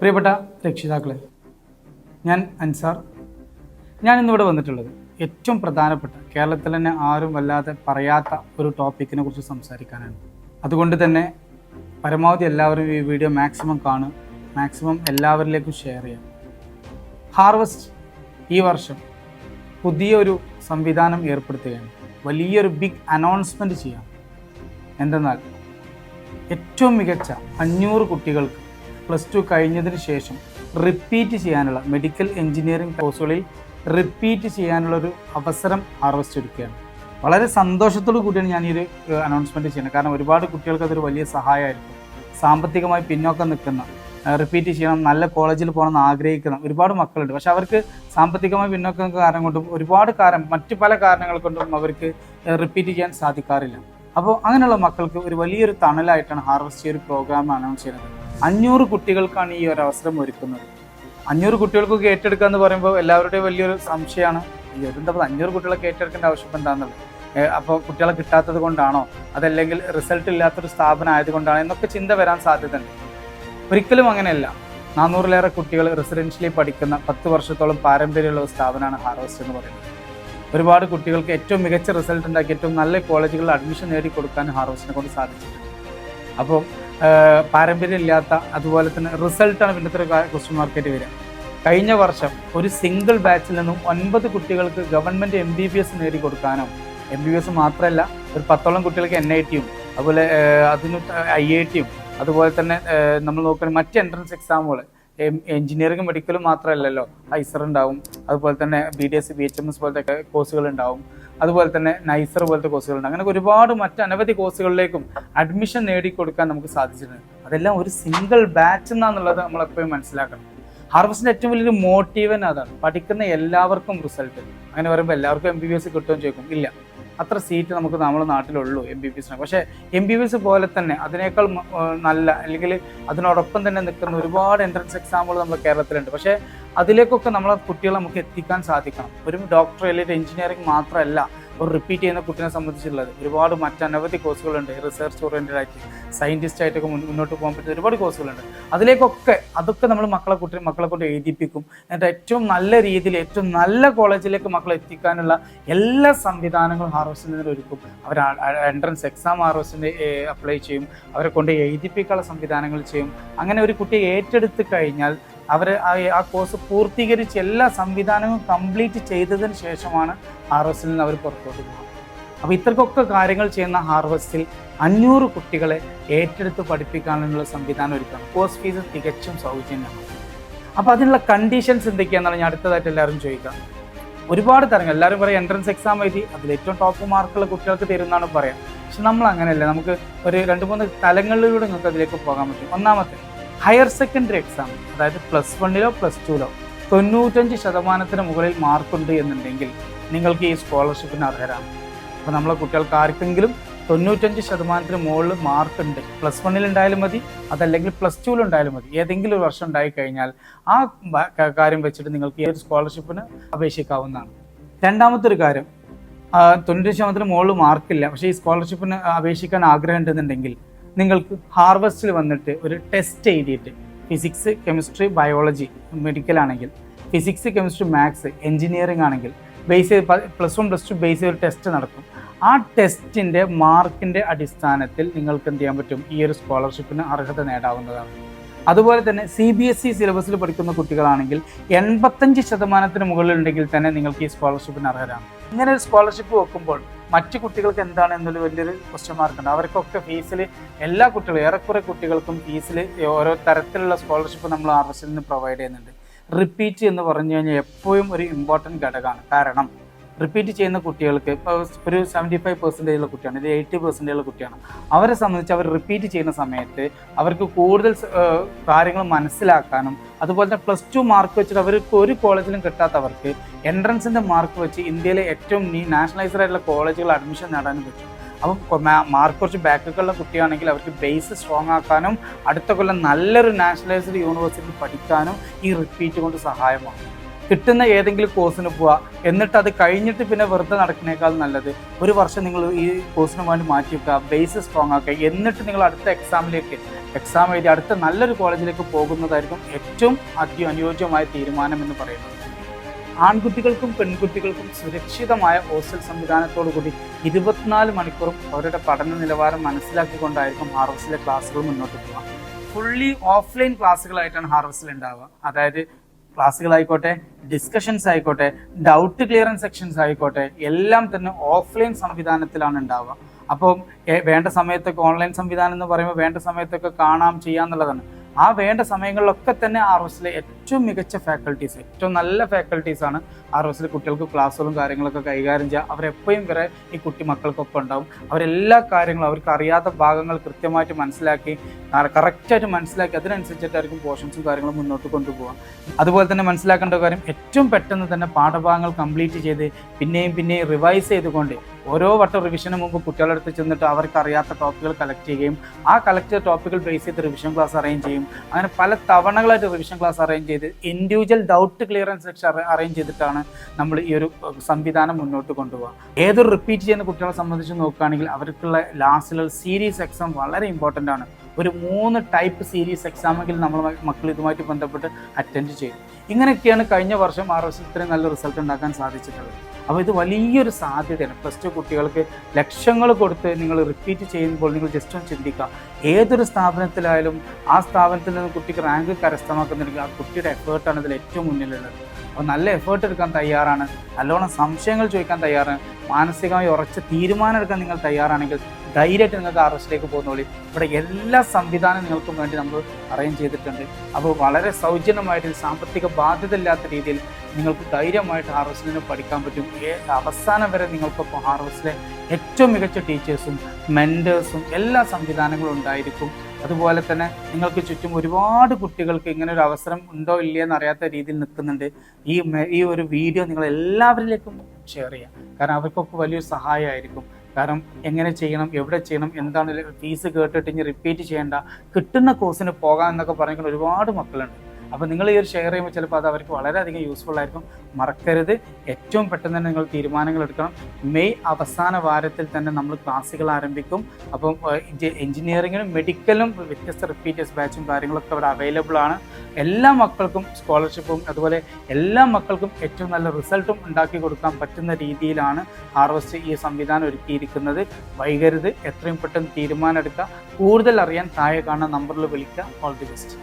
പ്രിയപ്പെട്ട രക്ഷിതാക്കളെ ഞാൻ അൻസാർ. ഞാൻ ഇന്നിവിടെ വന്നിട്ടുള്ളത് ഏറ്റവും പ്രധാനപ്പെട്ട കേരളത്തിൽ തന്നെ ആരും വല്ലാതെ പറയാത്ത ഒരു ടോപ്പിക്കിനെ കുറിച്ച് സംസാരിക്കാനാണ്. അതുകൊണ്ട് തന്നെ പരമാവധി എല്ലാവരും ഈ വീഡിയോ മാക്സിമം കാണും മാക്സിമം എല്ലാവരിലേക്കും ഷെയർ ചെയ്യാം ഹാർവസ്റ്റ് ഈ വർഷം പുതിയൊരു സംവിധാനം ഏർപ്പെടുത്തുകയാണ്. വലിയൊരു ബിഗ് അനൗൺസ്മെന്റ് ചെയ്യാം. എന്തെന്നാൽ ഏറ്റവും മികച്ച അഞ്ഞൂറ് കുട്ടികൾക്ക് പ്ലസ് ടു കഴിഞ്ഞതിന് ശേഷം റിപ്പീറ്റ് ചെയ്യാനുള്ള മെഡിക്കൽ എഞ്ചിനീയറിംഗ് കോഴ്സുകളിൽ റിപ്പീറ്റ് ചെയ്യാനുള്ളൊരു അവസരം ഹാർവസ്റ്റ് എടുക്കുകയാണ്. വളരെ സന്തോഷത്തോടു കൂടിയാണ് ഞാൻ ഈ ഒരു അനൗൺസ്മെന്റ് ചെയ്യുന്നത്. കാരണം ഒരുപാട് കുട്ടികൾക്ക് അതൊരു വലിയ സഹായമായിരിക്കും. സാമ്പത്തികമായി പിന്നോക്കം നിൽക്കുന്ന റിപ്പീറ്റ് ചെയ്യണം നല്ല കോളേജിൽ പോകണം എന്ന് ആഗ്രഹിക്കുന്ന ഒരുപാട് മക്കളുണ്ട്. പക്ഷെ അവർക്ക് സാമ്പത്തികമായി പിന്നോക്കം കാരണം കൊണ്ടും ഒരുപാട് കാരണം മറ്റു പല കാരണങ്ങൾ കൊണ്ടും അവർക്ക് റിപ്പീറ്റ് ചെയ്യാൻ സാധിക്കാറില്ല. അപ്പോൾ അങ്ങനെയുള്ള മക്കൾക്ക് ഒരു വലിയൊരു തണലായിട്ടാണ് ഹാർവസ്റ്റ് ഒരു പ്രോഗ്രാം അനൗൺസ് ചെയ്യുന്നത്. അഞ്ഞൂറ് കുട്ടികൾക്കാണ് ഈ ഒരു അവസരം ഒരുക്കുന്നത്. അഞ്ഞൂറ് കുട്ടികൾക്കൊക്കെ ഏറ്റെടുക്കുക എന്ന് പറയുമ്പോൾ എല്ലാവരുടെയും വലിയൊരു സംശയമാണ്. ഈ എന്താ അഞ്ഞൂറ് കുട്ടികളൊക്കെ ഏറ്റെടുക്കേണ്ട ആവശ്യം എന്താണെന്നുള്ളത് അപ്പോൾ കുട്ടികളെ കിട്ടാത്തത് കൊണ്ടാണോ? അതല്ലെങ്കിൽ റിസൾട്ട് ഇല്ലാത്തൊരു സ്ഥാപനം ആയതുകൊണ്ടാണോ? എന്നൊക്കെ ചിന്ത വരാൻ സാധ്യതയുണ്ട്. ഒരിക്കലും അങ്ങനെയല്ല. നാനൂറിലേറെ കുട്ടികൾ റെസിഡൻഷ്യലി പഠിക്കുന്ന പത്ത് വർഷത്തോളം പാരമ്പര്യമുള്ള ഒരു സ്ഥാപനമാണ് ഹാർവസ്റ്റ് എന്ന് പറയുന്നത്. ഒരുപാട് കുട്ടികൾക്ക് ഏറ്റവും മികച്ച റിസൾട്ട് ഉണ്ടാക്കി ഏറ്റവും നല്ല കോളേജുകളിൽ അഡ്മിഷൻ നേടി കൊടുക്കാൻ ഹാർവസ്റ്റിനെ കൊണ്ട് സാധിച്ചിട്ടുണ്ട്. അപ്പോൾ പാരമ്പര്യം ഇല്ലാത്ത അതുപോലെ തന്നെ റിസൾട്ടാണ് പിന്നത്തെ ഒരു ക്വസ്റ്റ്യൻ മാർക്കറ്റ് വരിക. കഴിഞ്ഞ വർഷം ഒരു സിംഗിൾ ബാച്ചിൽ നിന്നും ഒൻപത് കുട്ടികൾക്ക് government M B B S നേടിക്കൊടുക്കാനോ M B B S മാത്രമല്ല ഒരു പത്തോളം കുട്ടികൾക്ക് എൻ ഐ ടിയും അതുപോലെ അതിന് ഐ ഐ ടിയും അതുപോലെ തന്നെ നമ്മൾ നോക്കുന്ന മറ്റ് എൻട്രൻസ് എക്സാമുകൾ എഞ്ചിനീയറിംഗ് മെഡിക്കലും മാത്രമല്ലല്ലോ ഐസർ ഉണ്ടാവും അതുപോലെ തന്നെ B D S B H M S പോലത്തെ കോഴ്സുകൾ ഉണ്ടാവും. അതുപോലെ തന്നെ നൈസർ പോലത്തെ കോഴ്സുകളുണ്ട് അങ്ങനെ ഒരുപാട് മറ്റ് അനവധി കോഴ്സുകളിലേക്കും അഡ്മിഷൻ നേടിക്കൊടുക്കാൻ നമുക്ക് സാധിച്ചിട്ടുണ്ട്. അതെല്ലാം ഒരു സിംഗിൾ ബാച്ച് എന്നാന്നുള്ളത് നമ്മൾ എപ്പോഴും മനസ്സിലാക്കണം ഹാർവസ്റ്റിന്റെ ഏറ്റവും വലിയൊരു മോട്ടീവ് തന്നെ അതാണ്. പഠിക്കുന്ന എല്ലാവർക്കും റിസൾട്ട് അങ്ങനെ പറയുമ്പോൾ എല്ലാവർക്കും എം ബി ബി എസ് കിട്ടുമെന്ന് ചോദിക്കും. ഇല്ല. അത്ര സീറ്റ് നമുക്ക് നമ്മുടെ നാട്ടിലുള്ളൂ എം ബി ബി എസിന് പക്ഷേ എം ബി ബി എസ് പോലെ തന്നെ അതിനേക്കാൾ നല്ല അല്ലെങ്കിൽ അതിനോടൊപ്പം തന്നെ നിൽക്കുന്ന ഒരുപാട് എൻട്രൻസ് എക്സാമുകൾ നമ്മൾ കേരളത്തിലുണ്ട്. പക്ഷേ അതിലേക്കൊക്കെ നമ്മളെ കുട്ടികളെ നമുക്ക് എത്തിക്കാൻ സാധിക്കണം. ഒരു ഡോക്ടർ അല്ലെങ്കിൽ എഞ്ചിനീയറിംഗ് മാത്രമല്ല ഒരു റിപ്പീറ്റ് ചെയ്യുന്ന കുട്ടിനെ സംബന്ധിച്ചുള്ളത്. ഒരുപാട് മറ്റനവധി കോഴ്സുകളുണ്ട് റിസർച്ച് ഓറിയന്റഡ് ആയിട്ട് സയന്റിസ്റ്റ് ആയിട്ടൊക്കെ മുന്നോട്ട് പോകാൻ പറ്റുന്ന ഒരുപാട് കോഴ്സുകളുണ്ട് അതിലേക്കൊക്കെ അതൊക്കെ നമ്മൾ മക്കളെ കുട്ടി മക്കളെ കൊണ്ട് എഴുതിപ്പിക്കും. എന്നിട്ട് ഏറ്റവും നല്ല രീതിയിൽ ഏറ്റവും നല്ല കോളേജിലേക്ക് മക്കളെ എത്തിക്കാനുള്ള എല്ലാ സംവിധാനങ്ങളും ഹാർവസ്റ്റിൽ നിന്ന് ഒരുക്കും. അവർ എൻട്രൻസ് എക്സാം ഹാർവസ്റ്റിന് അപ്ലൈ ചെയ്യും. അവരെ കൊണ്ട് എഴുതിപ്പിക്കാനുള്ള സംവിധാനങ്ങൾ ചെയ്യും. അങ്ങനെ ഒരു കുട്ടിയെ ഏറ്റെടുത്ത് കഴിഞ്ഞാൽ അവർ ആ കോഴ്സ് പൂർത്തീകരിച്ച് എല്ലാ സംവിധാനവും കംപ്ലീറ്റ് ചെയ്തതിന് ശേഷമാണ് ഹാർവസ്റ്റിൽ നിന്ന് അവർ പുറത്തോട്ട് പോകുന്നത്. അപ്പോൾ ഇത്രക്കൊക്കെ കാര്യങ്ങൾ ചെയ്യുന്ന ഹാർവസ്റ്റിൽ അഞ്ഞൂറ് കുട്ടികളെ ഏറ്റെടുത്ത് പഠിപ്പിക്കാനുള്ള സംവിധാനം ഒരുക്കണം. കോഴ്സ് ഫീസ് തികച്ചും സൗജന്യമാണ്. അപ്പോൾ അതിനുള്ള കണ്ടീഷൻസ് എന്തൊക്കെയാണെന്നാണ് ഞാൻ അടുത്തതായിട്ട് എല്ലാവരും ചോദിക്കാം ഒരുപാട് തരങ്ങൾ. എല്ലാവരും പറയും എൻട്രൻസ് എക്സാം എഴുതി അതിൽ ഏറ്റവും ടോപ്പ് മാർക്കുള്ള കുട്ടികൾക്ക് തരുന്നതാണ് പറയാം. പക്ഷെ നമ്മൾ അങ്ങനെയല്ല നമുക്ക് ഒരു രണ്ട് മൂന്ന് തലങ്ങളിലൂടെ നിങ്ങൾക്ക് അതിലേക്ക് പോകാൻ പറ്റും. ഒന്നാമത്തെ ഹയർ സെക്കൻഡറി എക്സാം അതായത് പ്ലസ് വണ്ണിലോ പ്ലസ് ടുവിലോ തൊണ്ണൂറ്റഞ്ച് ശതമാനത്തിന് മുകളിൽ മാർക്കുണ്ട് എന്നുണ്ടെങ്കിൽ നിങ്ങൾക്ക് ഈ സ്കോളർഷിപ്പിന് അർഹരാണ്. അപ്പോൾ നമ്മളെ കുട്ടികൾക്ക് ആർക്കെങ്കിലും തൊണ്ണൂറ്റഞ്ച് ശതമാനത്തിന് മുകളിൽ മാർക്ക് ഉണ്ട് പ്ലസ് വണ്ണിൽ ഉണ്ടായാലും മതി അതല്ലെങ്കിൽ പ്ലസ് ടുവിൽ ഉണ്ടായാലും മതി ഏതെങ്കിലും ഒരു വർഷം ഉണ്ടായി കഴിഞ്ഞാൽ ആ കാര്യം വെച്ചിട്ട് നിങ്ങൾക്ക് ഈ സ്കോളർഷിപ്പിന് അപേക്ഷിക്കാവുന്നതാണ്. രണ്ടാമത്തെ ഒരു കാര്യം തൊണ്ണൂറ്റഞ്ച് ശതമാനത്തിന് മുകളിൽ മാർക്കില്ല പക്ഷേ ഈ സ്കോളർഷിപ്പിന് അപേക്ഷിക്കാൻ ആഗ്രഹം ഉണ്ടെന്നുണ്ടെങ്കിൽ നിങ്ങൾക്ക് ഹാർവസ്റ്റിൽ വന്നിട്ട് ഒരു ടെസ്റ്റ് എഴുതിയിട്ട് ഫിസിക്സ് കെമിസ്ട്രി ബയോളജി മെഡിക്കൽ ആണെങ്കിൽ ഫിസിക്സ് കെമിസ്ട്രി മാത്സ് എഞ്ചിനീയറിംഗ് ആണെങ്കിൽ ബേസ് ചെയ്ത് plus one plus two base ചെയ്ത് ഒരു ടെസ്റ്റ് നടക്കും. ആ ടെസ്റ്റിന്റെ മാർക്കിന്റെ അടിസ്ഥാനത്തിൽ നിങ്ങൾക്ക് എന്ത് ചെയ്യാൻ പറ്റും? ഈ ഒരു സ്കോളർഷിപ്പിന് അർഹത നേടാവുന്നതാണ്. അതുപോലെ തന്നെ സി ബി എസ് ഇ സിലബസിൽ പഠിക്കുന്ന കുട്ടികളാണെങ്കിൽ എൺപത്തഞ്ച് ശതമാനത്തിന് മുകളിലുണ്ടെങ്കിൽ തന്നെ നിങ്ങൾക്ക് ഈ സ്കോളർഷിപ്പിന് അർഹരാണ്. ഇങ്ങനെ ഒരു സ്കോളർഷിപ്പ് വെക്കുമ്പോൾ മറ്റു കുട്ടികൾക്ക് എന്താണ് എന്നൊരു വലിയൊരു ക്വസ്റ്റ്യൻ മാർക്ക് ഉണ്ട്. അവർക്കൊക്കെ ഫീസിൽ എല്ലാ കുട്ടികളും ഏറെക്കുറെ കുട്ടികൾക്കും ഫീസിൽ ഓരോ തരത്തിലുള്ള സ്കോളർഷിപ്പ് നമ്മൾ ആർ എസ് നിന്ന് പ്രൊവൈഡ് ചെയ്യുന്നുണ്ട്. റിപ്പീറ്റ് എന്ന് പറഞ്ഞു കഴിഞ്ഞാൽ എപ്പോഴും ഒരു ഇമ്പോർട്ടന്റ് ഘടകമാണ്. കാരണം റിപ്പീറ്റ് ചെയ്യുന്ന കുട്ടികൾക്ക് ഇപ്പോൾ ഒരു സെവന്റി ഫൈവ് പെർസെന്റേജ് ഉള്ള കുട്ടിയാണ് ഇത് എയ്റ്റി പെർസെന്റേജ് ഉള്ള കുട്ടിയാണ്. അവരെ സംബന്ധിച്ച് അവർ റിപ്പീറ്റ് ചെയ്യുന്ന സമയത്ത് അവർക്ക് കൂടുതൽ കാര്യങ്ങൾ മനസ്സിലാക്കാനും അതുപോലെ തന്നെ പ്ലസ് ടു മാർക്ക് വെച്ചിട്ട് അവർക്ക് ഒരു കോളേജിലും കിട്ടാത്തവർക്ക് എൻട്രൻസിന്റെ മാർക്ക് വെച്ച് ഇന്ത്യയിലെ ഏറ്റവും നാഷണലൈസ്ഡ് ആയിട്ടുള്ള കോളേജുകൾ അഡ്മിഷൻ നേടാനും പറ്റും. അപ്പം മാർക്ക് കുറച്ച് ബാക്കൊക്കെയുള്ള കുട്ടിയാണെങ്കിൽ അവർക്ക് ബേസ് സ്ട്രോങ് ആക്കാനും അടുത്ത കൊല്ലം നല്ലൊരു നാഷണലൈസ്ഡ് യൂണിവേഴ്സിറ്റി പഠിക്കാനും ഈ റിപ്പീറ്റ് കൊണ്ട് സഹായമാണ് കിട്ടുന്ന ഏതെങ്കിലും കോഴ്സിന് പോവുക എന്നിട്ട് അത് കഴിഞ്ഞിട്ട് പിന്നെ വെറുതെ നടക്കുന്നേക്കാൾ നല്ലത്. ഒരു വർഷം നിങ്ങൾ ഈ കോഴ്സിന് വേണ്ടി മാറ്റി വെക്കുക ബേസ് സ്ട്രോങ് ആക്കുക. എന്നിട്ട് നിങ്ങൾ അടുത്ത എക്സാമിലേക്ക് എക്സാം എഴുതി അടുത്ത നല്ലൊരു കോളേജിലേക്ക് പോകുന്നതായിരിക്കും ഏറ്റവും അതി അനുയോജ്യമായ തീരുമാനം എന്ന് പറയുന്നത്. ആൺകുട്ടികൾക്കും പെൺകുട്ടികൾക്കും സുരക്ഷിതമായ ഹോസ്റ്റൽ സംവിധാനത്തോടു കൂടി ഇരുപത്തിനാല് മണിക്കൂറും അവരുടെ പഠന നിലവാരം മനസ്സിലാക്കിക്കൊണ്ടായിരിക്കും ഹാർവസ്റ്റിലെ ക്ലാസ്സുകൾ മുന്നോട്ട് പോവുക. ഫുള്ളി ഓഫ്ലൈൻ ക്ലാസ്സുകളായിട്ടാണ് ഹാർവസ്റ്റിൽ ഉണ്ടാവുക. അതായത് ക്ലാസ്സുകളായിക്കോട്ടെ ഡിസ്കഷൻസ് ആയിക്കോട്ടെ ഡൗട്ട് ക്ലിയറൻസ് സെക്ഷൻസ് ആയിക്കോട്ടെ എല്ലാം തന്നെ ഓഫ്ലൈൻ സംവിധാനത്തിലാണ് ഉണ്ടാവുക. അപ്പം വേണ്ട സമയത്തൊക്കെ ഓൺലൈൻ സംവിധാനം എന്ന് പറയുമ്പോൾ വേണ്ട സമയത്തൊക്കെ കാണാം ചെയ്യാന്നുള്ളതാണ്. ആ വേണ്ട സമയങ്ങളിലൊക്കെ തന്നെ ആർ എസിലെ ഏറ്റവും മികച്ച ഫാക്കൽറ്റീസ് ഏറ്റവും നല്ല ഫാക്കൾട്ടീസ് ആണ് ആർ എസിലെ കുട്ടികൾക്ക് ക്ലാസ്സുകളും കാര്യങ്ങളൊക്കെ കൈകാര്യം ചെയ്യുക. അവരെപ്പോഴും വരെ ഈ കുട്ടി മക്കൾക്കൊപ്പം ഉണ്ടാവും. അവരെല്ലാ കാര്യങ്ങളും അവർക്ക് അറിയാത്ത ഭാഗങ്ങൾ കൃത്യമായിട്ട് മനസ്സിലാക്കി കറക്റ്റായിട്ട് മനസ്സിലാക്കി അതിനനുസരിച്ചിട്ടായിരിക്കും പോർഷൻസും കാര്യങ്ങളും മുന്നോട്ട് കൊണ്ടുപോകാം അതുപോലെ തന്നെ മനസ്സിലാക്കേണ്ട കാര്യം ഏറ്റവും പെട്ടെന്ന് തന്നെ പാഠഭാഗങ്ങൾ കംപ്ലീറ്റ് ചെയ്ത് പിന്നെയും പിന്നെയും റിവൈസ് ചെയ്തുകൊണ്ട് ഓരോ വട്ടം റിവിഷന് മുമ്പ് കുട്ടികളുടെ അടുത്ത് ചെന്നിട്ട് അവർക്ക് അറിയാത്ത ടോപ്പിക്കുകൾ കളക്ട് ചെയ്യുകയും ആ കളക്ട് ടോപ്പിക്കുകൾ ബേസ് ചെയ്ത് റിവിഷൻ ക്ലാസ് അറേഞ്ച് ചെയ്യും. അങ്ങനെ പല തവണകളായിട്ട് റിവിഷൻ ക്ലാസ് അറേഞ്ച് ചെയ്ത് individual doubt clearance section arrange ചെയ്തിട്ടാണ് നമ്മൾ ഈ ഒരു സംവിധാനം മുന്നോട്ട് കൊണ്ടുപോകുക ഏതൊരു റിപ്പീറ്റ് ചെയ്യുന്ന കുട്ടികളെ സംബന്ധിച്ച് നോക്കുകയാണെങ്കിൽ അവർക്കുള്ള ലാസ്റ്റിലുള്ള സീരീസ് എക്സാം വളരെ ഇമ്പോർട്ടന്റ് ആണ്. ഒരു മൂന്ന് ടൈപ്പ് സീരീസ് എക്സാമെങ്കിൽ നമ്മൾ മക്കൾ ഇതുമായിട്ട് ബന്ധപ്പെട്ട് അറ്റൻഡ് ചെയ്യും. ഇങ്ങനെയൊക്കെയാണ് കഴിഞ്ഞ വർഷം ആർ എസ് ഇത്രയും നല്ല റിസൾട്ട് ഉണ്ടാക്കാൻ സാധിച്ചിട്ടുള്ളത്. അപ്പോൾ ഇത് വലിയൊരു സാധ്യതയാണ്. പ്ലസ് ടു കുട്ടികൾക്ക് ലക്ഷങ്ങൾ കൊടുത്ത് നിങ്ങൾ റിപ്പീറ്റ് ചെയ്യുമ്പോൾ നിങ്ങൾ ജസ്റ്റ് ഒന്ന് ചിന്തിക്കുക. ഏതൊരു സ്ഥാപനത്തിലായാലും ആ സ്ഥാപനത്തിൽ നിന്ന് കുട്ടിക്ക് റാങ്ക് കരസ്ഥമാക്കുന്നുണ്ടെങ്കിൽ ആ കുട്ടിയുടെ എഫേർട്ടാണ് ഇതിൽ ഏറ്റവും മുന്നിലുള്ളത്. അപ്പോൾ നല്ല എഫേർട്ട് എടുക്കാൻ തയ്യാറാണ്. നല്ലോണം സംശയങ്ങൾ ചോദിക്കാൻ തയ്യാറാണ്. മാനസികമായി ഉറച്ച തീരുമാനം എടുക്കാൻ നിങ്ങൾ തയ്യാറാണെങ്കിൽ ധൈര്യമായിട്ട് നിങ്ങൾക്ക് ആർ എസിലേക്ക് പോകുന്നോളി ഇവിടെ എല്ലാ സംവിധാനം നിങ്ങൾക്കും വേണ്ടി നമ്മൾ അറേഞ്ച് ചെയ്തിട്ടുണ്ട്. അപ്പോൾ വളരെ സൗജന്യമായിട്ട് സാമ്പത്തിക ബാധ്യത ഇല്ലാത്ത രീതിയിൽ നിങ്ങൾക്ക് ധൈര്യമായിട്ട് ഹാർവസ്റ്റിന് പഠിക്കാൻ പറ്റും. അവസാനം വരെ നിങ്ങൾക്കൊപ്പം ഹാർവസ്റ്റിലെ ഏറ്റവും മികച്ച ടീച്ചേഴ്സും മെന്റേഴ്സും എല്ലാ സംവിധാനങ്ങളും ഉണ്ടായിരിക്കും. അതുപോലെ തന്നെ നിങ്ങൾക്ക് ചുറ്റും ഒരുപാട് കുട്ടികൾക്ക് ഇങ്ങനെ ഒരു അവസരം ഉണ്ടോ ഇല്ലയോ എന്നറിയാത്ത രീതിയിൽ നിൽക്കുന്നുണ്ട്. ഈ ഈ ഒരു വീഡിയോ നിങ്ങൾ എല്ലാവരിലേക്കും ഷെയർ ചെയ്യുക കാരണം അവർക്കൊക്കെ വലിയൊരു സഹായമായിരിക്കും. കാരണം എങ്ങനെ ചെയ്യണം എവിടെ ചെയ്യണം എന്താണ് ഫീസ് കേട്ടിട്ട് ഇനി റിപ്പീറ്റ് ചെയ്യേണ്ട കിട്ടുന്ന കോഴ്സിന് പോകാം എന്നൊക്കെ പറഞ്ഞിട്ടുള്ള ഒരുപാട് മക്കളുണ്ട്. അപ്പോൾ നിങ്ങൾ ഈ ഒരു ഷെയർ ചെയ്യുമ്പോൾ ചിലപ്പോൾ അത് അവർക്ക് വളരെയധികം യൂസ്ഫുൾ ആയിരിക്കും. മറക്കരുത്. ഏറ്റവും പെട്ടെന്ന് തന്നെ നിങ്ങൾ തീരുമാനങ്ങൾ എടുക്കണം. മെയ് അവസാന വാരത്തിൽ തന്നെ നമ്മൾ ക്ലാസ്സുകൾ ആരംഭിക്കും. അപ്പം എഞ്ചിനീയറിങ്ങിനും മെഡിക്കലും വ്യത്യസ്ത റിപ്പീറ്റേഴ്സ് ബാച്ചും കാര്യങ്ങളൊക്കെ അവിടെ അവൈലബിൾ ആണ്. എല്ലാ മക്കൾക്കും സ്കോളർഷിപ്പും അതുപോലെ എല്ലാ മക്കൾക്കും ഏറ്റവും നല്ല റിസൾട്ടും ഉണ്ടാക്കി കൊടുക്കാൻ പറ്റുന്ന രീതിയിലാണ് ഹാർവസ്റ്റ് ഈ സംവിധാനം ഒരുക്കിയിരിക്കുന്നത്. വൈകരുത്. എത്രയും പെട്ടെന്ന് തീരുമാനം എടുക്കുക. കൂടുതൽ അറിയാൻ താഴെ കാണുന്ന നമ്പറിൽ വിളിക്കുക. All the best